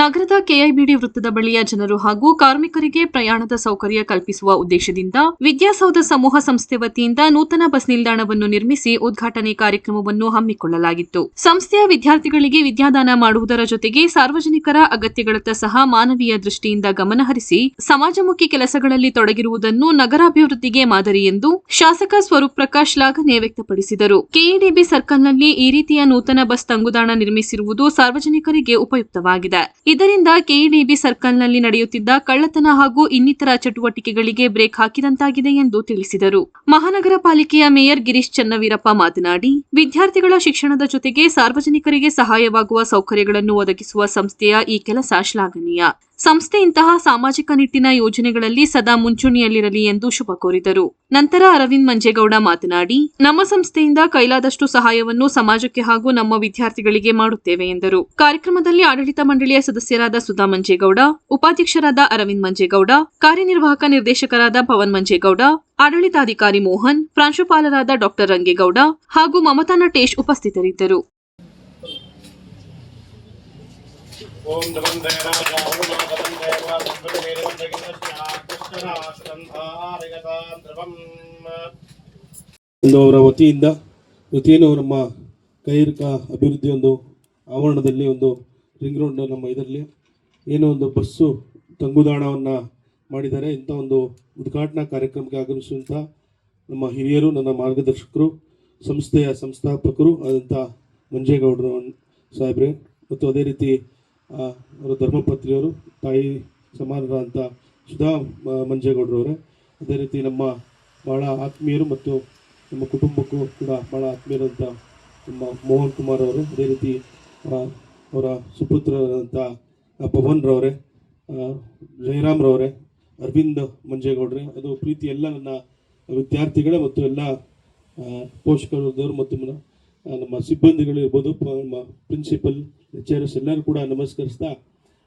ನಗರದ ಕೆಐಬಿಡಿ ವೃತ್ತದ ಬಳಿಯ ಜನರು ಹಾಗೂ ಕಾರ್ಮಿಕರಿಗೆ ಪ್ರಯಾಣದ ಸೌಕರ್ಯ ಕಲ್ಪಿಸುವ ಉದ್ದೇಶದಿಂದ ವಿದ್ಯಾಸೌಧ ಸಮೂಹ ಸಂಸ್ಥೆ ವತಿಯಿಂದ ನೂತನ ಬಸ್ ನಿಲ್ದಾಣವನ್ನು ನಿರ್ಮಿಸಿ ಉದ್ಘಾಟನೆ ಕಾರ್ಯಕ್ರಮವನ್ನು ಹಮ್ಮಿಕೊಳ್ಳಲಾಗಿತ್ತು. ಸಂಸ್ಥೆಯ ವಿದ್ಯಾರ್ಥಿಗಳಿಗೆ ವಿದ್ಯಾದಾನ ಮಾಡುವುದರ ಜೊತೆಗೆ ಸಾರ್ವಜನಿಕರ ಅಗತ್ಯಗಳತ್ತ ಸಹ ಮಾನವೀಯ ದೃಷ್ಟಿಯಿಂದ ಗಮನಹರಿಸಿ ಸಮಾಜಮುಖಿ ಕೆಲಸಗಳಲ್ಲಿ ತೊಡಗಿರುವುದನ್ನು ನಗರಾಭಿವೃದ್ಧಿಗೆ ಮಾದರಿ ಎಂದು ಶಾಸಕ ಸ್ವರೂಪ್ ಪ್ರಕಾಶ್ ಶ್ಲಾಘನೆ ವ್ಯಕ್ತಪಡಿಸಿದರು. ಕೆಇಡಿಬಿ ಸರ್ಕಲ್ನಲ್ಲಿ ಈ ರೀತಿಯ ನೂತನ ಬಸ್ ತಂಗುದಾಣ ನಿರ್ಮಿಸಿರುವುದು ಸಾರ್ವಜನಿಕರಿಗೆ ಉಪಯುಕ್ತವಾಗಿದೆ. ಇದರಿಂದ ಕೆಇಡಿಬಿ ಸರ್ಕಲ್ನಲ್ಲಿ ನಡೆಯುತ್ತಿದ್ದ ಕಳ್ಳತನ ಹಾಗೂ ಇನ್ನಿತರ ಚಟುವಟಿಕೆಗಳಿಗೆ ಬ್ರೇಕ್ ಹಾಕಿದಂತಾಗಿದೆ ಎಂದು ತಿಳಿಸಿದರು. ಮಹಾನಗರ ಪಾಲಿಕೆಯ ಮೇಯರ್ ಗಿರೀಶ್ ಚನ್ನವೀರಪ್ಪ ಮಾತನಾಡಿ, ವಿದ್ಯಾರ್ಥಿಗಳ ಶಿಕ್ಷಣದ ಜೊತೆಗೆ ಸಾರ್ವಜನಿಕರಿಗೆ ಸಹಾಯವಾಗುವ ಸೌಕರ್ಯಗಳನ್ನು ಒದಗಿಸುವ ಸಂಸ್ಥೆಯ ಈ ಕೆಲಸ ಶ್ಲಾಘನೀಯ. ಸಂಸ್ಥೆ ಇಂತಹ ಸಾಮಾಜಿಕ ನಿಟ್ಟಿನ ಯೋಜನೆಗಳಲ್ಲಿ ಸದಾ ಮುಂಚೂಣಿಯಲ್ಲಿರಲಿ ಎಂದು ಶುಭ ಕೋರಿದರು. ನಂತರ ಅರವಿಂದ್ ಮಂಜೇಗೌಡ ಮಾತನಾಡಿ, ನಮ್ಮ ಸಂಸ್ಥೆಯಿಂದ ಕೈಲಾದಷ್ಟು ಸಹಾಯವನ್ನು ಸಮಾಜಕ್ಕೆ ಹಾಗೂ ನಮ್ಮ ವಿದ್ಯಾರ್ಥಿಗಳಿಗೆ ಮಾಡುತ್ತೇವೆ ಎಂದರು. ಕಾರ್ಯಕ್ರಮದಲ್ಲಿ ಆಡಳಿತ ಮಂಡಳಿಯ ಸದಸ್ಯರಾದ ಸುಧಾ ಮಂಜೇಗೌಡ, ಉಪಾಧ್ಯಕ್ಷರಾದ ಅರವಿಂದ್ ಮಂಜೇಗೌಡ, ಕಾರ್ಯನಿರ್ವಾಹಕ ನಿರ್ದೇಶಕರಾದ ಪವನ್ ಮಂಜೇಗೌಡ, ಆಡಳಿತಾಧಿಕಾರಿ ಮೋಹನ್, ಪ್ರಾಂಶುಪಾಲರಾದ ಡಾಕ್ಟರ್ ರಂಗೇಗೌಡ ಹಾಗೂ ಮಮತಾ ನಟೇಶ್ ಉಪಸ್ಥಿತರಿದ್ದರು. ಒಂದು ಅವರ ವತಿಯಿಂದ, ವತಿಯನ್ನು ನಮ್ಮ ಕೈಗಾರಿಕಾ ಅಭಿವೃದ್ಧಿ ಒಂದು ಆವರಣದಲ್ಲಿ, ಒಂದು ರಿಂಗ್ ರೋಡ್ ನಮ್ಮ ಇದರಲ್ಲಿ ಏನೋ ಒಂದು ಬಸ್ಸು ತಂಗುದಾಣವನ್ನು ಮಾಡಿದ್ದಾರೆ. ಇಂಥ ಒಂದು ಉದ್ಘಾಟನಾ ಕಾರ್ಯಕ್ರಮಕ್ಕೆ ಆಗಮಿಸುವಂಥ ನಮ್ಮ ಹಿರಿಯರು, ನನ್ನ ಮಾರ್ಗದರ್ಶಕರು, ಸಂಸ್ಥೆಯ ಸಂಸ್ಥಾಪಕರು ಆದಂಥ ಮಂಜೇಗೌಡರು ಸಾಹೇಬ್ರೆ. ಮತ್ತು ಅದೇ ರೀತಿ ಅವರ ಧರ್ಮಪತ್ನಿಯವರು ತಾಯಿ ಸಮಾನರಾದಂಥ ಸುಧಾ ಮಂಜೇಗೌಡರವರೇ. ಅದೇ ರೀತಿ ನಮ್ಮ ಭಾಳ ಆತ್ಮೀಯರು ಮತ್ತು ನಮ್ಮ ಕುಟುಂಬಕ್ಕೂ ಕೂಡ ಭಾಳ ಆತ್ಮೀಯರಂಥ ನಮ್ಮ ಮೋಹನ್ ಕುಮಾರ್ ಅವರು, ಅದೇ ರೀತಿ ಅವರ ಸುಪುತ್ರರಾದಂಥ ಪವನ್ ರವರೇ ರವರೇ, ಅರವಿಂದ್ ಮಂಜೇಗೌಡ್ರೆ. ಅದು ಪ್ರೀತಿ ಎಲ್ಲ ನನ್ನ ವಿದ್ಯಾರ್ಥಿಗಳೇ ಮತ್ತು ಎಲ್ಲ ಪೋಷಕರು ಮತ್ತು ನಮ್ಮ ಸಿಬ್ಬಂದಿಗಳು ಇರ್ಬೋದು ಪ್ರಿನ್ಸಿಪಲ್ ಲೆಕ್ಚರರ್ಸ್ ಎಲ್ಲರೂ ಕೂಡ ನಮಸ್ಕರಿಸ್ತಾ,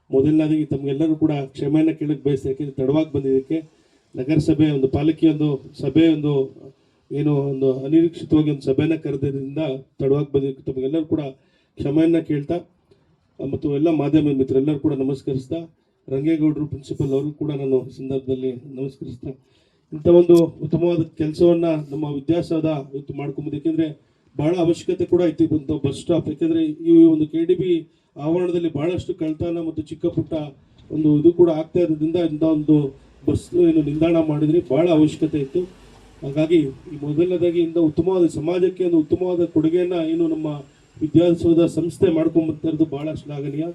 ಮೊದಲನೇದಾಗಿ ತಮಗೆಲ್ಲರೂ ಕೂಡ ಕ್ಷಮೆಯನ್ನು ಕೇಳಕ್ಕೆ ಬಯಸ್ತಾ ಯಾಕೆಂದರೆ ತಡವಾಗಿ ಬಂದಿದ್ದಕ್ಕೆ ನಗರಸಭೆ ಒಂದು ಪಾಲಿಕೆಯೊಂದು ಸಭೆ ಒಂದು, ಏನು ಒಂದು ಅನಿರೀಕ್ಷಿತವಾಗಿ ಒಂದು ಸಭೆನ ಕರೆದಿದ್ದರಿಂದ ತಡವಾಗಿ ಬಂದಿದ್ದಕ್ಕೆ ತಮಗೆಲ್ಲರೂ ಕೂಡ ಕ್ಷಮೆಯನ್ನು ಕೇಳ್ತಾ, ಮತ್ತು ಎಲ್ಲ ಮಾಧ್ಯಮ ಮಿತ್ರರೆಲ್ಲರೂ ಕೂಡ ನಮಸ್ಕರಿಸ್ತಾ, ರಂಗೇಗೌಡರು ಪ್ರಿನ್ಸಿಪಲ್ ಅವರು ಕೂಡ ನಾನು ಸಂದರ್ಭದಲ್ಲಿ ನಮಸ್ಕರಿಸ್ತಾ, ಇಂಥ ಒಂದು ಉತ್ತಮವಾದ ಕೆಲಸವನ್ನು ನಮ್ಮ ವಿದ್ಯಾಸೌಧ ಇವತ್ತು ಮಾಡ್ಕೊಂಬೋದು ಯಾಕೆಂದ್ರೆ ಬಹಳ ಅವಶ್ಯಕತೆ ಕೂಡ ಐತಿ ಒಂದು ಬಸ್ ಸ್ಟಾಪ್. ಯಾಕೆಂದ್ರೆ ಈ ಒಂದು ಕೆ ಡಿ ಬಿ ಆವರಣದಲ್ಲಿ ಬಹಳಷ್ಟು ಕಳ್ತನ ಮತ್ತು ಚಿಕ್ಕ ಪುಟ್ಟ ಒಂದು ಇದು ಕೂಡ ಆಗ್ತಾ ಇರೋದ್ರಿಂದ ಇಂಥ ಒಂದು ಬಸ್ ಏನು ನಿಲ್ದಾಣ ಮಾಡಿದ್ರೆ ಬಹಳ ಅವಶ್ಯಕತೆ ಇತ್ತು. ಹಾಗಾಗಿ ಈ ಮೊದಲನೇದಾಗಿ ಇಂದ ಉತ್ತಮವಾದ ಸಮಾಜಕ್ಕೆ ಒಂದು ಉತ್ತಮವಾದ ಕೊಡುಗೆಯನ್ನ ಏನು ನಮ್ಮ ವಿದ್ಯಾಸೌಧ ಸಂಸ್ಥೆ ಮಾಡ್ಕೊಂಡ್ಬರ್ತಾ ಬಹಳ ಶ್ಲಾಘನೀಯ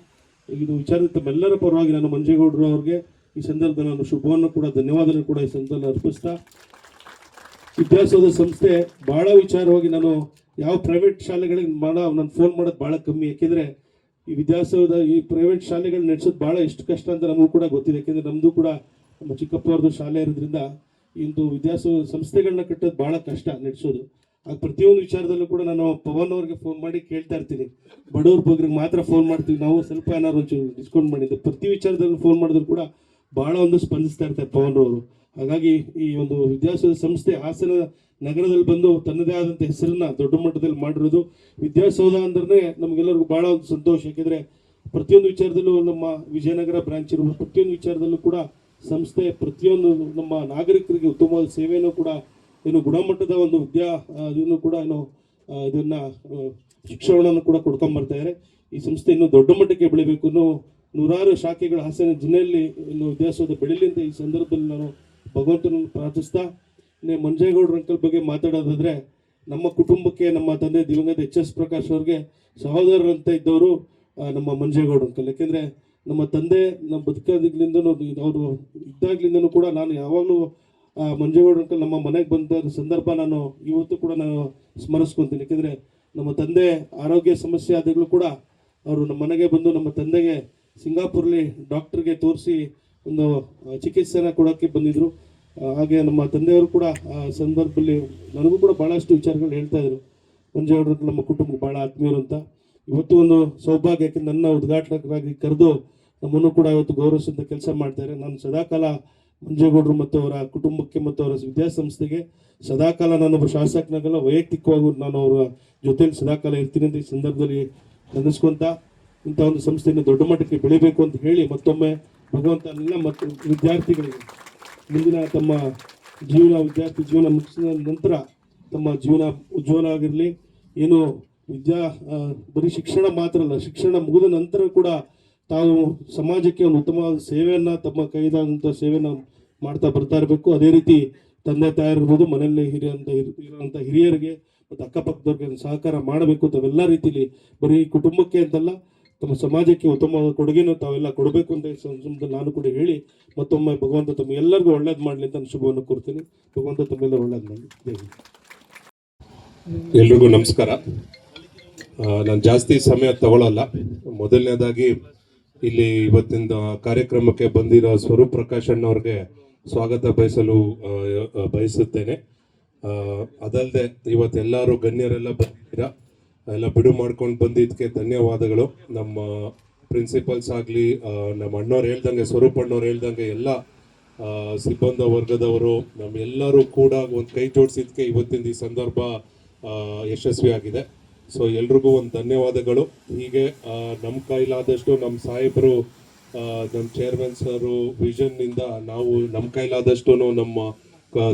ಇದು ವಿಚಾರ ತಮ್ಮೆಲ್ಲರ ಪರವಾಗಿ ನಾನು ಮಂಜೇಗೌಡರು ಅವ್ರಿಗೆ ಈ ಸಂದರ್ಭದಲ್ಲಿ ನಾನು ಶುಭವನ್ನು ಕೂಡ ಧನ್ಯವಾದವನ್ನು ಕೂಡ ಈ ಸಂದರ್ಭದಲ್ಲಿ ಅರ್ಪಿಸ್ತಾ. ವಿದ್ಯಾಸೌಧ ಸಂಸ್ಥೆ ಬಹಳ ವಿಚಾರವಾಗಿ ನಾನು ಯಾವ ಪ್ರೈವೇಟ್ ಶಾಲೆಗಳಿಗೆ ಮಾಡ, ನಾನು ಫೋನ್ ಮಾಡೋದು ಬಹಳ ಕಮ್ಮಿ. ಯಾಕೆಂದರೆ ಈ ವಿದ್ಯಾಸೌಧ, ಈ ಪ್ರೈವೇಟ್ ಶಾಲೆಗಳು ನಡೆಸೋದು ಬಹಳ ಎಷ್ಟು ಕಷ್ಟ ಅಂತ ನಮಗೂ ಕೂಡ ಗೊತ್ತಿದೆ. ಯಾಕೆಂದರೆ ನಮ್ದು ಕೂಡ ನಮ್ಮ ಚಿಕ್ಕಪ್ಪ ಅವ್ರದ್ದು ಶಾಲೆ ಇರೋದ್ರಿಂದ ಇಂದು ವಿದ್ಯಾಸೌಧ ಸಂಸ್ಥೆಗಳನ್ನ ಕಟ್ಟೋದು ಬಹಳ ಕಷ್ಟ ನಡೆಸೋದು. ಆ ಪ್ರತಿಯೊಂದು ವಿಚಾರದಲ್ಲೂ ಕೂಡ ನಾನು ಪವನ್ ಅವ್ರಿಗೆ ಫೋನ್ ಮಾಡಿ ಕೇಳ್ತಾ ಇರ್ತೀನಿ. ಬಡವ್ರ ಬಗ್ಗೆ ಮಾತ್ರ ಫೋನ್ ಮಾಡ್ತೀವಿ. ನಾವು ಸ್ವಲ್ಪ ಏನಾದ್ರು ಒಂಚೂರು ಡಿಸ್ಕೌಂಟ್ ಮಾಡಿದ್ದೆ ಪ್ರತಿ ವಿಚಾರದಲ್ಲೂ ಫೋನ್ ಮಾಡಿದ್ರು ಕೂಡ ಬಹಳ ಒಂದು ಸ್ಪಂದಿಸ್ತಾ ಇರ್ತಾರೆ ಪವನ್ ಅವರು. ಹಾಗಾಗಿ ಈ ಒಂದು ವಿದ್ಯಾಸೌಧ ಸಂಸ್ಥೆ ಹಾಸನ ನಗರದಲ್ಲಿ ಬಂದು ತನ್ನದೇ ಆದಂಥ ಹೆಸರನ್ನ ದೊಡ್ಡ ಮಟ್ಟದಲ್ಲಿ ಮಾಡಿರೋದು. ವಿದ್ಯಾಸೌಧ ಅಂದ್ರೆ ನಮಗೆಲ್ಲರಿಗೂ ಬಹಳ ಒಂದು ಸಂತೋಷ. ಯಾಕೆಂದ್ರೆ ಪ್ರತಿಯೊಂದು ವಿಚಾರದಲ್ಲೂ ನಮ್ಮ ವಿಜಯನಗರ ಬ್ರಾಂಚ್ ಇರುವ ಪ್ರತಿಯೊಂದು ವಿಚಾರದಲ್ಲೂ ಕೂಡ ಸಂಸ್ಥೆ ಪ್ರತಿಯೊಂದು ನಮ್ಮ ನಾಗರಿಕರಿಗೆ ಉತ್ತಮವಾದ ಸೇವೆಯನ್ನು ಕೂಡ ಏನು ಗುಣಮಟ್ಟದ ಒಂದು ವಿದ್ಯಾ ಇದನ್ನು ಕೂಡ ಏನು ಇದನ್ನ ಶಿಕ್ಷಣವನ್ನು ಕೂಡ ಕೊಡ್ಕೊಂಡ್ ಬರ್ತಾ ಈ ಸಂಸ್ಥೆ ಇನ್ನೂ ದೊಡ್ಡ ಮಟ್ಟಕ್ಕೆ ಬೆಳಿಬೇಕು ನೂರಾರು ಶಾಖೆಗಳ ಹಾಸನ ಜಿಲ್ಲೆಯಲ್ಲಿ ಇನ್ನು ವಿದ್ಯಾಸೌಧ ಬೆಳಿಲಿ ಅಂತ ಈ ಸಂದರ್ಭದಲ್ಲಿ ನಾನು ಭಗವಂತನನ್ನು ಪ್ರಾರ್ಥಿಸ್ತಾ ಮಂಜೇಗೌಡರ ಅಂಕಲ್ ಬಗ್ಗೆ ಮಾತಾಡೋದಾದ್ರೆ, ನಮ್ಮ ಕುಟುಂಬಕ್ಕೆ, ನಮ್ಮ ತಂದೆ ದಿವಂಗತ ಎಚ್ ಎಸ್ ಪ್ರಕಾಶ್ ಅವ್ರಿಗೆ ಸಹೋದರರಂತ ಇದ್ದವರು ನಮ್ಮ ಮಂಜೇಗೌಡ ಅಂಕಲ್ ಯಾಕೆಂದ್ರೆ ನಮ್ಮ ತಂದೆ, ನಮ್ಮ ಬದುಕೋದ್ಲಿಂದನೂ, ಅವರು ಇದ್ದಾಗ್ಲಿಂದನೂ ಕೂಡ ನಾನು ಯಾವಾಗಲೂ ಮಂಜೇಗೌಡ ಅಂಕಲ್ ನಮ್ಮ ಮನೆಗೆ ಬಂದ ಸಂದರ್ಭ ನಾನು ಇವತ್ತು ಕೂಡ ನಾನು ಸ್ಮರಿಸ್ಕೊಂತೀನಿ. ಯಾಕೆಂದರೆ ನಮ್ಮ ತಂದೆ ಆರೋಗ್ಯ ಸಮಸ್ಯೆ ಆದಾಗಲೂ ಕೂಡ, ಅವರು ನಮ್ಮ ಮನೆಗೆ ಬಂದು ನಮ್ಮ ತಂದೆಗೆ ಸಿಂಗಾಪುರಲ್ಲಿ ಡಾಕ್ಟ್ರಿಗೆ ತೋರಿಸಿ ಒಂದು ಚಿಕಿತ್ಸೆನ ಕೊಡೋಕ್ಕೆ ಬಂದಿದ್ರು. ಹಾಗೆ ನಮ್ಮ ತಂದೆಯವರು ಕೂಡ, ಆ, ಸಂದರ್ಭದಲ್ಲಿ ನನಗೂ ಕೂಡ ಬಹಳಷ್ಟು ವಿಚಾರಗಳು ಹೇಳ್ತಾ ಇದ್ರು. ಮಂಜೇಗೌಡರು ನಮ್ಮ ಕುಟುಂಬಕ್ಕೆ ಬಹಳ ಆತ್ಮೀಯರು ಅಂತ. ಇವತ್ತು ಒಂದು ಸೌಭಾಗ್ಯ ಯಾಕೆ ನನ್ನ ಉದ್ಘಾಟಕರಾಗಿ ಕರೆದು ನಮ್ಮನ್ನು ಕೂಡ ಇವತ್ತು ಗೌರವಿಸಿದ ಕೆಲಸ ಮಾಡ್ತಾರೆ ನಾನು ಸದಾಕಾಲ ಮಂಜೇಗೌಡರು ಮತ್ತು ಅವರ ಕುಟುಂಬಕ್ಕೆ ಮತ್ತು ಅವರ ವಿದ್ಯಾಸಂಸ್ಥೆಗೆ ಸದಾಕಾಲ ನಾನೊಬ್ಬ ಶಾಸಕನಾಗಲ್ಲ, ವೈಯಕ್ತಿಕವಾಗಿ ನಾನು ಅವರ ಜೊತೆಯಲ್ಲಿ ಸದಾಕಾಲ ಇರ್ತೀನಿ ಅಂತ ಈ ಸಂದರ್ಭದಲ್ಲಿ ನೆನೆಸ್ಕೊಂತ ಇಂಥ ಒಂದು ಸಂಸ್ಥೆಯನ್ನು ದೊಡ್ಡ ಮಟ್ಟಕ್ಕೆ ಬೆಳಿಬೇಕು ಅಂತ ಹೇಳಿ ಮತ್ತೊಮ್ಮೆ ಭಗವಂತ ಎಲ್ಲ ಮತ್ತು ವಿದ್ಯಾರ್ಥಿಗಳಿಗೆ. ಮುಂದಿನ ತಮ್ಮ ಜೀವನ, ವಿದ್ಯಾರ್ಥಿ ಜೀವನ ಮುಗಿಸಿದ ನಂತರ ತಮ್ಮ ಜೀವನ, ಉಜ್ವಲ ಆಗಿರಲಿ. ಏನು ವಿದ್ಯಾ ಬರೀ ಶಿಕ್ಷಣ ಮಾತ್ರ ಅಲ್ಲ, ಶಿಕ್ಷಣ ಮುಗಿದ ನಂತರ ಕೂಡ ತಾವು ಸಮಾಜಕ್ಕೆ ಒಂದು ಉತ್ತಮವಾದ ಸೇವೆಯನ್ನು ತಮ್ಮ ಕೈದಾದಂಥ ಸೇವೆಯನ್ನು ಮಾಡ್ತಾ ಬರ್ತಾ ಇರಬೇಕು. ಅದೇ ರೀತಿ ತಂದೆ ತಾಯಿರ್ಬೋದು ಮನೆಯಲ್ಲಿ ಹಿರಿಯಂತ ಇರುವಂಥ ಹಿರಿಯರಿಗೆ ಮತ್ತು ಅಕ್ಕಪಕ್ಕದವ್ರಿಗೆ ಸಹಕಾರ ಮಾಡಬೇಕು. ತಾವೆಲ್ಲ ರೀತಿಯಲ್ಲಿ ಬರೀ ಕುಟುಂಬಕ್ಕೆ ಅಂತಲ್ಲ ತಮ್ಮ ಸಮಾಜಕ್ಕೆ ಉತ್ತಮವಾದ ಕೊಡುಗೆನ ತಾವೆಲ್ಲ ಕೊಡಬೇಕು ಅಂತ ನಾನು ಕೂಡ ಹೇಳಿ ಮತ್ತೊಮ್ಮೆ ಭಗವಂತ ತಮ್ಮ ಎಲ್ಲರಿಗೂ ಒಳ್ಳೇದು ಮಾಡಲಿ ಅಂತ ನಾನು ಶುಭವನ್ನು ಕೊಡ್ತೀನಿ ಭಗವಂತ ತಮ್ಮೆಲ್ಲ ಒಳ್ಳೇದು ಮಾಡಲಿ. ಎಲ್ರಿಗೂ ನಮಸ್ಕಾರ. ನಾನು ಜಾಸ್ತಿ ಸಮಯ ತಗೊಳ್ಳಲ್ಲ ಮೊದಲನೇದಾಗಿ ಇಲ್ಲಿ ಇವತ್ತಿನ ಕಾರ್ಯಕ್ರಮಕ್ಕೆ ಬಂದಿರೋ ಸ್ವರೂಪ್ ಪ್ರಕಾಶ್ ಅಣ್ಣವ್ರಿಗೆ ಸ್ವಾಗತ ಬಯಸಲು ಬಯಸುತ್ತೇನೆ. ಅದಲ್ಲದೆ ಇವತ್ತೆಲ್ಲರೂ ಗಣ್ಯರೆಲ್ಲ ಬಂದಿದ್ದೀರಾ? ಎಲ್ಲ ಬಿಡು ಮಾಡ್ಕೊಂಡು ಬಂದಿದ್ದಕ್ಕೆ ಧನ್ಯವಾದಗಳು. ನಮ್ಮ ಪ್ರಿನ್ಸಿಪಲ್ಸ್ ಆಗಲಿ ನಮ್ಮ ಅಣ್ಣವ್ರು ಹೇಳ್ದಂಗೆ, ಸ್ವರೂಪ್ ಅಣ್ಣವ್ರು ಹೇಳ್ದಂಗೆ ಎಲ್ಲ ಸಿಬ್ಬಂದ ವರ್ಗದವರು ನಮ್ಮೆಲ್ಲರೂ ಕೂಡ ಒಂದು ಕೈ ಜೋಡಿಸಿದ್ದಕ್ಕೆ ಇವತ್ತಿನ ಈ ಸಂದರ್ಭ ಯಶಸ್ವಿಯಾಗಿದೆ ಸೊ ಎಲ್ರಿಗೂ ಒಂದು ಧನ್ಯವಾದಗಳು. ಹೀಗೆ ನಮ್ಮ ಕೈಲಾದಷ್ಟು ನಮ್ಮ ಸಾಹೇಬರು ನಮ್ಮ ಚೇರ್ಮನ್ ಸರು ವಿಷನ್ನಿಂದ ನಾವು ನಮ್ಮ ಕೈಲಾದಷ್ಟು ನಮ್ಮ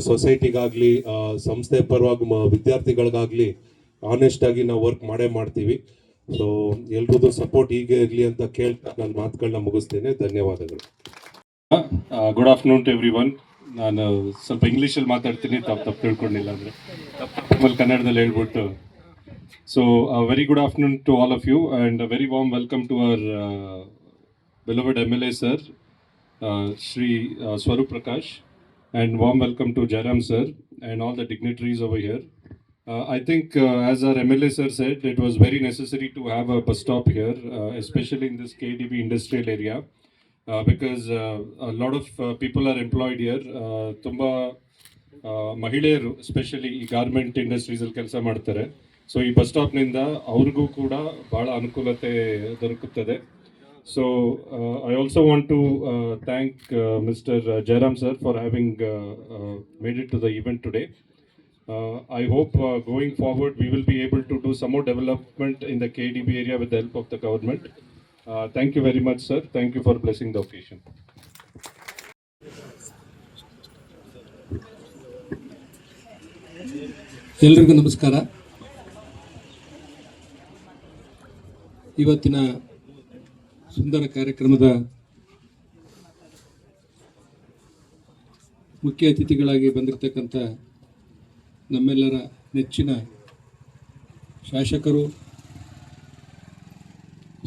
ಸೊಸೈಟಿಗಾಗಲಿ ಸಂಸ್ಥೆ ಪರವಾಗಿ ವಿದ್ಯಾರ್ಥಿಗಳಿಗಾಗಲಿ ಆನೆಸ್ಟ್ ಆಗಿ ನಾವು ವರ್ಕ್ ಮಾಡೇ ಮಾಡ್ತೀವಿ. ಸೊ ಎಲ್ರದ್ದು ಸಪೋರ್ಟ್ ಹೀಗೆ ಇರಲಿ ಅಂತ ಕೇಳ್ತಾ ನನ್ನ ಮಾತುಗಳನ್ನ ಮುಗಿಸ್ತೇನೆ. ಧನ್ಯವಾದಗಳು. Good afternoon to everyone ನಾನು ಸ್ವಲ್ಪ ಇಂಗ್ಲೀಷಲ್ಲಿ ಮಾತಾಡ್ತೀನಿ, ತಪ್ಪು ತಪ್ಪು ತಿಳ್ಕೊಂಡಿಲ್ಲ ಅಂದರೆ. ತಪ್ಪು ಕನ್ನಡದಲ್ಲಿ ಹೇಳ್ಬಿಟ್ಟು. So very good afternoon to all of you and very warm welcome to our beloved M L A sir Shri Swaroop Prakash and warm welcome to Jayaram sir and all the dignitaries over here. Uh, I think, uh, as our MLA sir said, it was very necessary to have a bus stop here, uh, especially in this KDB industrial area, uh, because uh, a lot of uh, people are employed here. Uh, ತುಂಬಾ ಆ, ಮಹಿಳೆಯರು specially ಈ garment ಇಂಡಸ್ಟ್ರೀಸಲ್ಲಿ ಕೆಲಸ ಮಾಡ್ತಾರೆ so ಈ bus ಸ್ಟಾಪ್ನಿಂದ ಅವ್ರಿಗೂ ಕೂಡ ಭಾಳ ಅನುಕೂಲತೆ ದೊರಕುತ್ತದೆ so I also want to thank mister Jayaram sir for having made it to the event today I hope going forward we will be able to do some more development in the K D B area with the help of the government thank you very much sir thank you for blessing the occasion ಎಲ್ರಿಗೂ ನಮಸ್ಕಾರ. ಇವತ್ತಿನ ಸುಂದರ ಕಾರ್ಯಕ್ರಮದ ಮುಖ್ಯ ಅತಿಥಿಗಳಾಗಿ ಬಂದಿರತಕ್ಕಂಥ ನಮ್ಮೆಲ್ಲರ ನೆಚ್ಚಿನ ಶಾಸಕರು,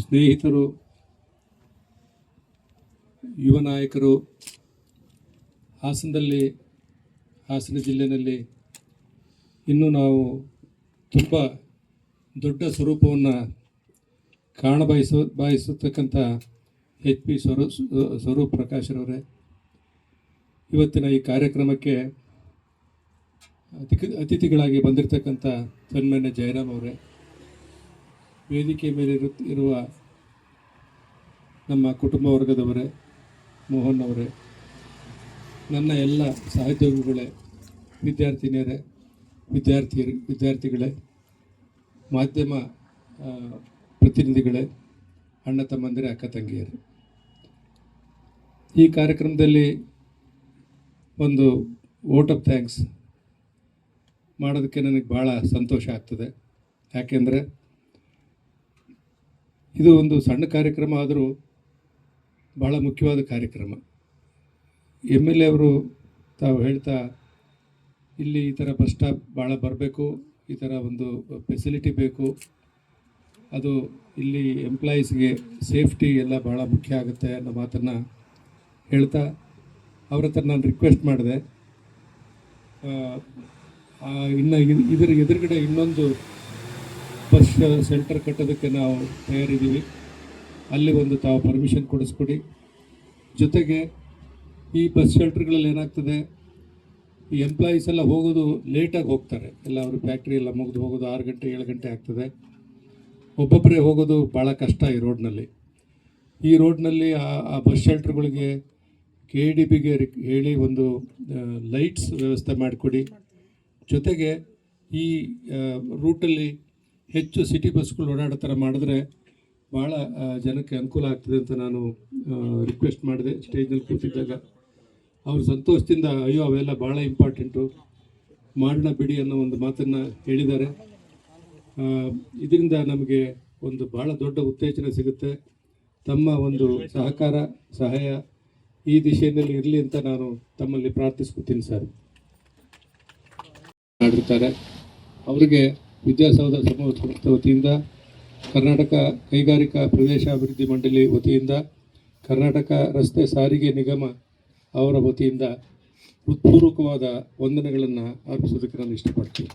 ಸ್ನೇಹಿತರು, ಯುವ ನಾಯಕರು, ಹಾಸನದಲ್ಲಿ, ಹಾಸನ ಜಿಲ್ಲೆಯಲ್ಲಿ ಇನ್ನೂ ನಾವು ತುಂಬ ದೊಡ್ಡ ಸ್ವರೂಪವನ್ನು ಕಾಣಬಯಸ ಬಯಸತಕ್ಕಂಥ ಎಚ್ ಪಿ ಸ್ವರೂ, ಸ್ವರೂಪ್ ಪ್ರಕಾಶ್ರವರೇ, ಇವತ್ತಿನ ಈ ಕಾರ್ಯಕ್ರಮಕ್ಕೆ ಅತಿಥಿ ಅತಿಥಿಗಳಾಗಿ ಬಂದಿರತಕ್ಕಂಥ ಸನ್ಮಾನ್ಯ ಜಯರಾಮ್ ಅವರೇ, ವೇದಿಕೆ ಮೇಲೆ ಇರು, ಇರುವ ನಮ್ಮ ಕುಟುಂಬ ವರ್ಗದವರೇ, ಮೋಹನ್ ಅವರೇ, ನನ್ನ ಎಲ್ಲ ಸಹೋದ್ಯೋಗಿಗಳೇ, ವಿದ್ಯಾರ್ಥಿನಿಯರೇ ವಿದ್ಯಾರ್ಥಿ ವಿದ್ಯಾರ್ಥಿಗಳೇ, ಮಾಧ್ಯಮ ಪ್ರತಿನಿಧಿಗಳೇ, ಅಣ್ಣ ತಮ್ಮಂದಿರೇ, ಅಕ್ಕ ತಂಗಿಯರೇ. ಈ ಕಾರ್ಯಕ್ರಮದಲ್ಲಿ ಒಂದು ವೋಟ್ ಆಫ್ ಥ್ಯಾಂಕ್ಸ್ ಮಾಡೋದಕ್ಕೆ ನನಗೆ ಭಾಳ ಸಂತೋಷ ಆಗ್ತದೆ. ಯಾಕೆಂದರೆ ಇದು ಒಂದು ಸಣ್ಣ ಕಾರ್ಯಕ್ರಮ ಆದರೂ ಭಾಳ ಮುಖ್ಯವಾದ ಕಾರ್ಯಕ್ರಮ. ಎಂ ಎಲ್ ಎ ಅವರು ತಾವು ಹೇಳ್ತಾ ಇಲ್ಲಿ ಈ ಥರ ಬಸ್ ಸ್ಟಾಪ್ ಭಾಳ ಬರಬೇಕು, ಈ ಥರ ಒಂದು ಫೆಸಿಲಿಟಿ ಬೇಕು, ಅದು ಇಲ್ಲಿ ಎಂಪ್ಲಾಯೀಸ್ಗೆ ಸೇಫ್ಟಿ ಎಲ್ಲ ಭಾಳ ಮುಖ್ಯ ಆಗುತ್ತೆ ಅನ್ನೋ ಮಾತನ್ನು ಹೇಳ್ತಾ ಅವ್ರ ಹತ್ರ ನಾನು ರಿಕ್ವೆಸ್ಟ್ ಮಾಡಿದೆ. ಇನ್ನು ಇದರ ಎದುರುಗಡೆ ಇನ್ನೊಂದು ಬಸ್ ಸೆಂಟರ್ ಕಟ್ಟೋದಕ್ಕೆ ನಾವು ತಯಾರಿದ್ದೀವಿ. ಅಲ್ಲಿ ಒಂದು ತಾವು ಪರ್ಮಿಷನ್ ಕೊಡಿಸ್ಕೊಡಿ. ಜೊತೆಗೆ ಈ ಬಸ್ ಶೆಲ್ಟರ್ಗಳಲ್ಲಿ ಏನಾಗ್ತದೆ, ಈ ಎಂಪ್ಲಾಯೀಸ್ ಎಲ್ಲ ಹೋಗೋದು ಲೇಟಾಗಿ ಹೋಗ್ತಾರೆ. ಎಲ್ಲ ಅವರು ಫ್ಯಾಕ್ಟ್ರಿ ಎಲ್ಲ ಮುಗಿದು ಹೋಗೋದು ಆರು ಗಂಟೆ, ಏಳು ಗಂಟೆ ಆಗ್ತದೆ. ಒಬ್ಬೊಬ್ಬರೇ ಹೋಗೋದು ಭಾಳ ಕಷ್ಟ ಈ ರೋಡ್ನಲ್ಲಿ ಈ ರೋಡ್ನಲ್ಲಿ ಆ ಬಸ್ ಶೆಲ್ಟರ್ಗಳಿಗೆ ಕೆ ಡಿ ಬಿಗೆ ಹೇಳಿ ಒಂದು ಲೈಟ್ಸ್ ವ್ಯವಸ್ಥೆ ಮಾಡಿಕೊಡಿ. ಜೊತೆಗೆ ಈ ರೂಟಲ್ಲಿ ಹೆಚ್ಚು ಸಿಟಿ ಬಸ್ಗಳು ಓಡಾಡೋ ಥರ ಮಾಡಿದ್ರೆ ಭಾಳ ಜನಕ್ಕೆ ಅನುಕೂಲ ಆಗ್ತದೆ ಅಂತ ನಾನು ರಿಕ್ವೆಸ್ಟ್ ಮಾಡಿದೆ ಸ್ಟೇಜ್ನಲ್ಲಿ ಕೂತಿದ್ದಾಗ. ಅವರು ಸಂತೋಷದಿಂದ, ಅಯ್ಯೋ, ಅವೆಲ್ಲ ಭಾಳ ಇಂಪಾರ್ಟೆಂಟು, ಮಾಡೋಣ ಬಿಡಿ ಅನ್ನೋ ಒಂದು ಮಾತನ್ನು ಹೇಳಿದ್ದಾರೆ. ಇದರಿಂದ ನಮಗೆ ಒಂದು ಭಾಳ ದೊಡ್ಡ ಉತ್ತೇಜನ ಸಿಗುತ್ತೆ. ತಮ್ಮ ಒಂದು ಸಹಕಾರ, ಸಹಾಯ ಈ ದಿಶೆಯಲ್ಲಿ ಇರಲಿ ಅಂತ ನಾನು ತಮ್ಮಲ್ಲಿ ಪ್ರಾರ್ಥಿಸ್ಕೊತೀನಿ ಸರ್. ಮಾಡಿರ್ತಾರೆ ಅವರಿಗೆ ವಿದ್ಯಾಸೌಧ ಸಮೂಹ ಸಂಸ್ಥೆ ವತಿಯಿಂದ, ಕರ್ನಾಟಕ ಕೈಗಾರಿಕಾ ಪ್ರದೇಶಾಭಿವೃದ್ಧಿ ಮಂಡಳಿ ವತಿಯಿಂದ, ಕರ್ನಾಟಕ ರಸ್ತೆ ಸಾರಿಗೆ ನಿಗಮ ಅವರ ವತಿಯಿಂದ ಹೃತ್ಪೂರ್ವಕವಾದ ವಂದನೆಗಳನ್ನು ಅರ್ಪಿಸೋದಕ್ಕೆ ನಾನು ಇಷ್ಟಪಡ್ತೀನಿ.